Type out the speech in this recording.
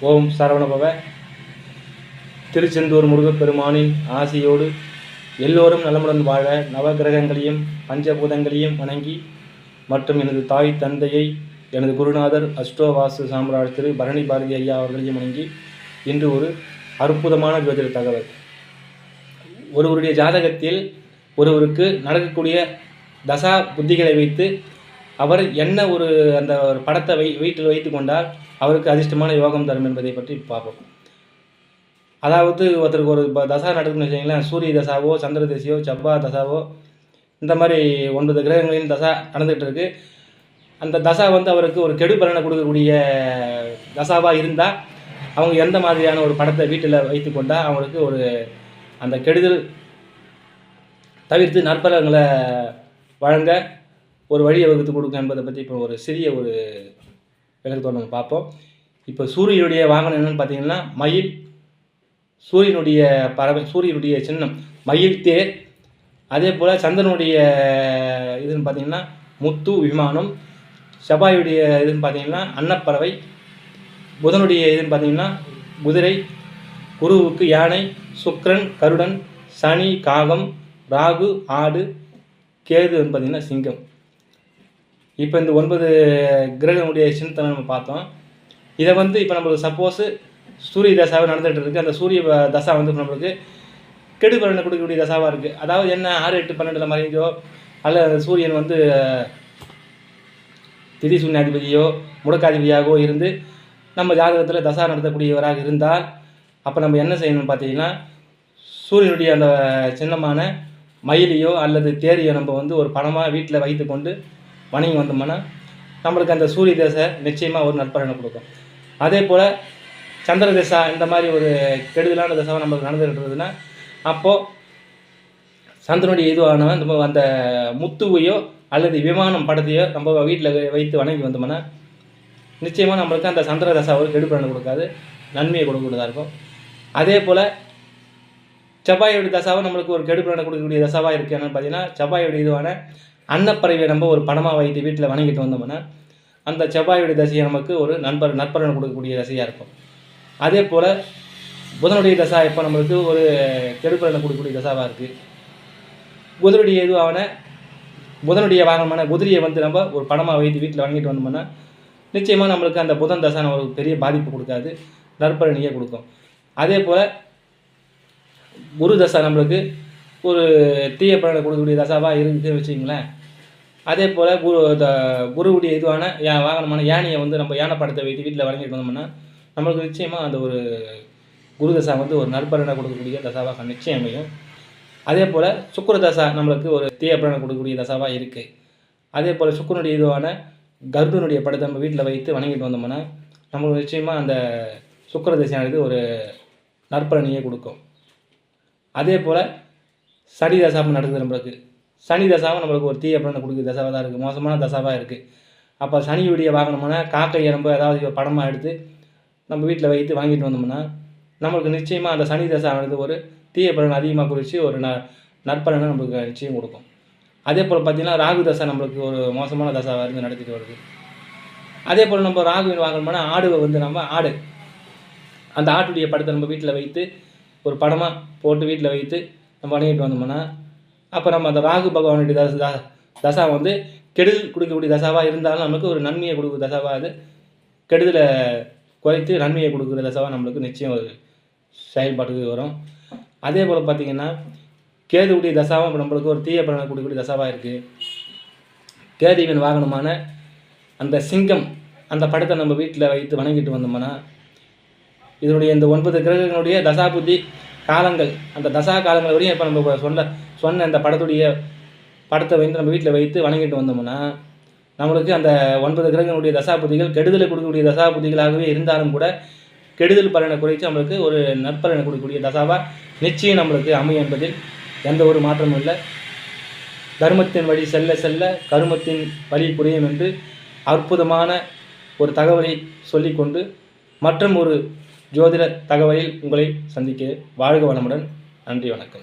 ஓம் சரவணபவ. திருச்செந்தூர் முருகப்பெருமானின் ஆசையோடு எல்லோரும் நலமுடன் வாழ நவகிரகங்களையும் பஞ்சபூதங்களையும் வணங்கி மற்றும் எனது தாய் தந்தையை எனது குருநாதர் அஷ்டோவாசு சாம்ராஜ் திரு பரணி பாரதி ஐயா அவர்களையும் வணங்கி இன்று ஒரு அற்புதமான ஜோதிட தகவல். ஒருவருடைய ஜாதகத்தில் ஒருவருக்கு நடக்கக்கூடிய தசா புத்திகளை வைத்து அவர் என்ன ஒரு அந்த ஒரு படத்தை வை வீட்டில் வைத்து கொண்டால் அவருக்கு அதிர்ஷ்டமான யோகம் தரும் என்பதை பற்றி பார்ப்போம். அதாவது ஒருத்தருக்கு ஒரு இப்போ தசா நடக்குதுன்னு வச்சிங்களேன் சூரிய தசாவோ சந்திர தசையோ செவ்வா தசாவோ இந்த மாதிரி ஒன்பது கிரகங்களின் தசா நடந்துகிட்டு இருக்குது அந்த தசா வந்து அவருக்கு ஒரு கெடு பலனை கொடுக்கக்கூடிய தசாவாக இருந்தால் அவங்க எந்த மாதிரியான ஒரு படத்தை வீட்டில் வைத்து கொண்டால் அவங்களுக்கு ஒரு அந்த கெடுதல் தவிர்த்து நற்பலங்களை வழங்க ஒரு வழியை வகுத்து கொடுக்கும் என்பதை பற்றி இப்போ ஒரு சிறிய ஒரு விளக்கத்தோடு நம்ம பார்ப்போம். இப்போ சூரியனுடைய வாகனம் என்னன்னு பார்த்தீங்கன்னா மயில் சூரியனுடைய பறவை சூரியனுடைய சின்னம் மயில் தேர். அதே போல் சந்திரனுடைய இதுன்னு பார்த்தீங்கன்னா முத்து விமானம். செவ்வாயுடைய இதுன்னு பார்த்தீங்கன்னா அன்னப்பறவை. புதனுடைய இதுன்னு பார்த்தீங்கன்னா குதிரை. குருவுக்கு யானை சுக்ரன் கருடன் சனி காகம் ராகு ஆடு கேது பார்த்தீங்கன்னா சிங்கம். இப்போ இந்த ஒன்பது கிரகங்களுடைய சின்னத்தை நம்ம பார்த்தோம். இதை வந்து இப்போ நம்மளுக்கு சப்போஸு சூரிய தசாவை நடந்துகிட்டு இருக்குது அந்த சூரிய தசா வந்து நம்மளுக்கு கெடு பலனை கொடுக்கக்கூடிய தசாவாக இருக்குது அதாவது என்ன ஆறு எட்டு பன்னெண்டில் மறைஞ்சோ அல்ல சூரியன் வந்து திதி சூன்யாதிபதியோ முடக்காதிபதியாகவோ இருந்து நம்ம ஜாதகத்தில் தசா நடத்தக்கூடியவராக இருந்தால் அப்போ நம்ம என்ன செய்யணும்னு பார்த்தீங்கன்னா சூரியனுடைய அந்த சின்னமான மயிலையோ அல்லது தேரையோ நம்ம வந்து ஒரு பணமாக வீட்டில் வைத்து கொண்டு வணங்கி வந்தோம்னா நம்மளுக்கு அந்த சூரிய தசை நிச்சயமாக ஒரு நற்பலனை கொடுக்கும். அதே போல் சந்திர திசா இந்த மாதிரி ஒரு கெடுதலான திசாவை நம்மளுக்கு நடந்துகிட்டு அப்போது சந்திரனுடைய இதுவான நம்ம அந்த முத்துவையோ அல்லது விமானம் படத்தையோ நம்ம வீட்டில் வைத்து வணங்கி வந்தோம்னா நிச்சயமாக நம்மளுக்கு அந்த சந்திர தசா ஒரு கெடுப்பலனை கொடுக்காது நன்மையை கொடுக்கக்கூடியதாக இருக்கும். அதே போல் செவ்வாயோட தசாவை நம்மளுக்கு ஒரு கெடுப்பலனை கொடுக்கக்கூடிய தசாவாக இருக்குது என்னென்னு பார்த்தீங்கன்னா செவ்வாயோட இதுவான அன்னப்பறவையை நம்ம ஒரு படமாக வைத்து வீட்டில் வணங்கிட்டு வந்தோம்னா அந்த செவ்வாயுடைய தசையை நமக்கு ஒரு நண்பர் நற்பலனை கொடுக்கக்கூடிய தசையாக இருக்கும். அதே போல் புதனுடைய தசா இப்போ நம்மளுக்கு ஒரு கெடுப்பலனை கொடுக்கக்கூடிய தசாவாக இருக்குது குதிரையுடைய இதுவான புதனுடைய வாகனமான குதிரையை வந்து நம்ம ஒரு படமாக வைத்து வீட்டில் வாங்கிட்டு வந்தோம்னா நிச்சயமாக நம்மளுக்கு அந்த புதன் தசான ஒரு பெரிய பாதிப்பு கொடுக்காது நற்பலனையே கொடுக்கும். அதே போல் குரு தசா நம்மளுக்கு ஒரு தீய பலனை கொடுக்கக்கூடிய தசாவாக இருக்குதுன்னு வச்சுங்களேன் அதே போல் குரு த குருவுடைய இதுவான யா- வாகனமான யானையை வந்து நம்ம யானை படத்தை வைத்து வீட்டில் வழங்கிட்டு வந்தோம்னா நம்மளுக்கு நிச்சயமாக அந்த ஒரு குரு தசா வந்து ஒரு நற்பலனை கொடுக்கக்கூடிய தசாவாக நிச்சயம் அமையும். அதே போல் சுக்கர தசா நம்மளுக்கு ஒரு தீய பலனை கொடுக்கக்கூடிய தசாவாக இருக்குது அதே போல் சுக்கிரனுடைய இதுவான கருடனுடைய படத்தை நம்ம வீட்டில் வைத்து வணங்கிட்டு வந்தோம்னா நம்மளுக்கு நிச்சயமாக அந்த சுக்கர தசையானது ஒரு நற்பலனையே கொடுக்கும். அதே போல் சனி தசாவும் நடக்குது நம்மளுக்கு. சனி தசாவும் நம்மளுக்கு ஒரு தீய பலனை கொடுக்குற தசாவாக தான் இருக்குது மோசமான தசாவாக இருக்குது அப்போ சனியுடைய வாகனமான காக்கை எறும்பு ஏதாவது படமாக எடுத்து நம்ம வீட்டில் வைத்து வாங்கிட்டு வந்தோம்னா நம்மளுக்கு நிச்சயமாக அந்த சனி தசாவானது ஒரு தீய பலன் அதிகமாக குறித்து ஒரு ந நற்பலனை நம்மளுக்கு நிச்சயம் கொடுக்கும். அதே போல் பார்த்திங்கன்னா ராகு தசை நம்மளுக்கு ஒரு மோசமான தசாவாக இருந்து நடத்திட்டு வருது. அதே போல் நம்ம ராகுவின் வாகனமான ஆடுவை வந்து நம்ம ஆடு. அந்த ஆட்டுடைய படத்தை நம்ம வீட்டில் வைத்து ஒரு படமாக போட்டு வீட்டில் வைத்து வணங்கிட்டு வந்தோம்னா அப்போ நம்ம அந்த ராகு பகவானுடைய தச தசா வந்து கெடுதல் கொடுக்கக்கூடிய தசாவாக இருந்தாலும் நமக்கு ஒரு நன்மையை கொடுக்குற தசாவாக அது. கெடுதலை குறைத்து நன்மையை கொடுக்குற தசாவாக நம்மளுக்கு நிச்சயம் ஒரு செயல்பாட்டுக்கு வரும். அதே போல் பார்த்திங்கன்னா கேதுவுடைய தசாவும் இப்போ நம்மளுக்கு ஒரு தீய பலனை கொடுக்கக்கூடிய தசாவாக இருக்குது கேதுவின் வாகனமான அந்த சிங்கம் அந்த படத்தை நம்ம வீட்டில் வைத்து வணங்கிட்டு வந்தோம்னா இதனுடைய இந்த ஒன்பது கிரகங்களுடைய தசாபுத்தி காலங்கள் அந்த தசா காலங்கள் வரையும் இப்போ நம்ம சொன்ன சொன்ன அந்த படத்துடைய படத்தை வைத்து நம்ம வீட்டில் வைத்து வணங்கிட்டு வந்தோம்னா நம்மளுக்கு அந்த ஒன்பது கிரகங்களுடைய தசாபுத்திகள் கெடுதலை கொடுக்கக்கூடிய தசாபுத்திகளாகவே இருந்தாலும் கூட கெடுதல் பலனை குறைத்து நம்மளுக்கு ஒரு நற்பலனை கொடுக்கக்கூடிய தசாவாக நிச்சயம் நம்மளுக்கு அமையும் என்பதில் எந்த ஒரு மாற்றமும் இல்லை. தர்மத்தின் வழி செல்ல செல்ல கருமத்தின் வழி புரியும் என்று அற்புதமான ஒரு தகவலை சொல்லிக்கொண்டு மற்றும் ஒரு ஜோதிட தகவலில் உங்களை சந்திக்க வாழ்க வளமுடன். நன்றி வணக்கம்.